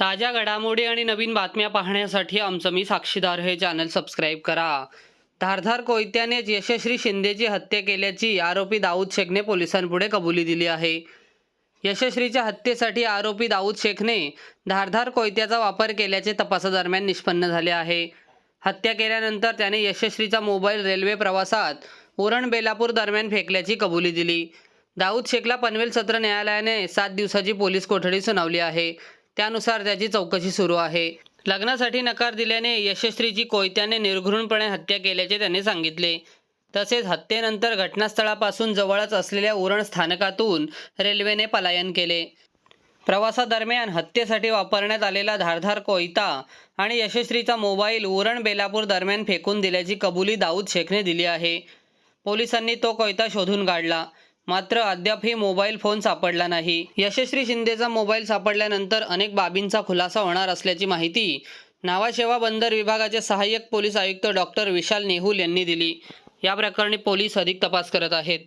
ताज्या घडामोडी आणि नवीन बातम्या पाहण्यासाठी आमचं मी साक्षीदार हे चॅनल सबस्क्राईब करा. धारधार कोयत्यानेच यशस्वी शिंदेची हत्या केल्याची आरोपी दाऊद शेखने पोलिसांपुढे कबुली दिली आहे. यशस्वीच्या हत्येसाठी आरोपी दाऊद शेखने धारधार कोयत्याचा वापर केल्याचे तपासादरम्यान निष्पन्न झाले आहे. हत्या केल्यानंतर त्याने यशस्वीचा मोबाईल रेल्वे प्रवासात उरण बेलापूर दरम्यान फेकल्याची कबुली दिली. दाऊद शेखला पनवेल सत्र न्यायालयाने सात दिवसाची पोलीस कोठडी सुनावली आहे. त्यानुसार त्याची चौकशी सुरू आहे. लग्नासाठी नकार दिल्याने यशस्वीची कोयत्याने निर्घृणपणे हत्या केल्याचे त्याने सांगितले. तसेच हत्येनंतर घटनास्थळापासून जवळच असलेल्या उरण स्थानकातून रेल्वेने पलायन केले. प्रवासादरम्यान हत्येसाठी वापरण्यात आलेला धारधार कोयता आणि यशस्वीचा मोबाईल उरण बेलापूर दरम्यान फेकून दिल्याची कबुली दाऊद शेखने दिली आहे. पोलिसांनी तो कोयता शोधून काढला. मात्र अद्यापही मोबाईल फोन सापडला नाही. यशस्वी शिंदेचा मोबाईल सापडल्यानंतर अनेक बाबींचा खुलासा होणार असल्याची माहिती नावाशेवा बंदर विभागाचे सहाय्यक पोलीस आयुक्त डॉक्टर विशाल नेहुल यांनी दिली. या प्रकरणी पोलीस अधिक तपास करत आहेत.